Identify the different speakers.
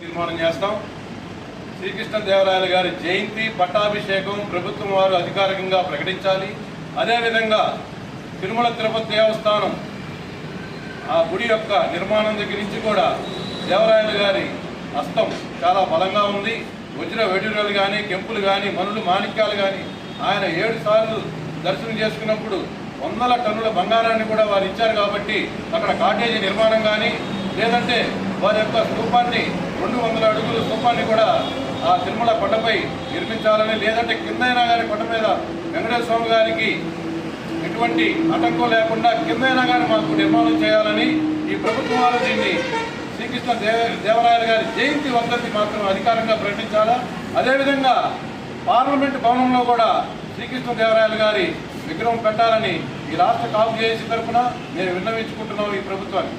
Speaker 1: తీర్మానం చేస్తాం. శ్రీకృష్ణదేవరాయలు గారి జయంతి పట్టాభిషేకం ప్రభుత్వం వారు అధికారికంగా ప్రకటించాలి. అదేవిధంగా తిరుమల తిరుపతి దేవస్థానం ఆ గుడి యొక్క నిర్మాణం దగ్గర నుంచి కూడా దేవరాయలు గారి హస్తం చాలా బలంగా ఉంది. వజ్ర వెడురలు కానీ కెంపులు కానీ మనులు మాణిక్యాలు కానీ ఆయన ఏడు సార్లు దర్శనం చేసుకున్నప్పుడు వందల టన్నుల బంగారాన్ని కూడా వారు ఇచ్చారు కాబట్టి అక్కడ కాటేజీ నిర్మాణం కానీ లేదంటే వారి యొక్క స్తూపాన్ని రెండు వందల అడుగుల స్తూపాన్ని కూడా ఆ తిరుమల కొండపై నిర్మించాలని లేదంటే కిందైనా గారి కొండ మీద వెంకటేశ్వర స్వామి గారికి ఎటువంటి ఆటంకం లేకుండా కిందైనా కానీ మాకు నిర్మాణం చేయాలని ఈ ప్రభుత్వం దీన్ని శ్రీకృష్ణ దేవ దేవరాయలు గారి జయంతి వర్ధంతి మాత్రం అధికారంగా ప్రకటించాలా? అదేవిధంగా పార్లమెంట్ భవనంలో కూడా శ్రీకృష్ణ దేవరాయలు గారి విగ్రహం పెట్టాలని ఈ రాష్ట్ర కాపు చేసి తరఫున నేను విన్నవించుకుంటున్నాం ఈ ప్రభుత్వాన్ని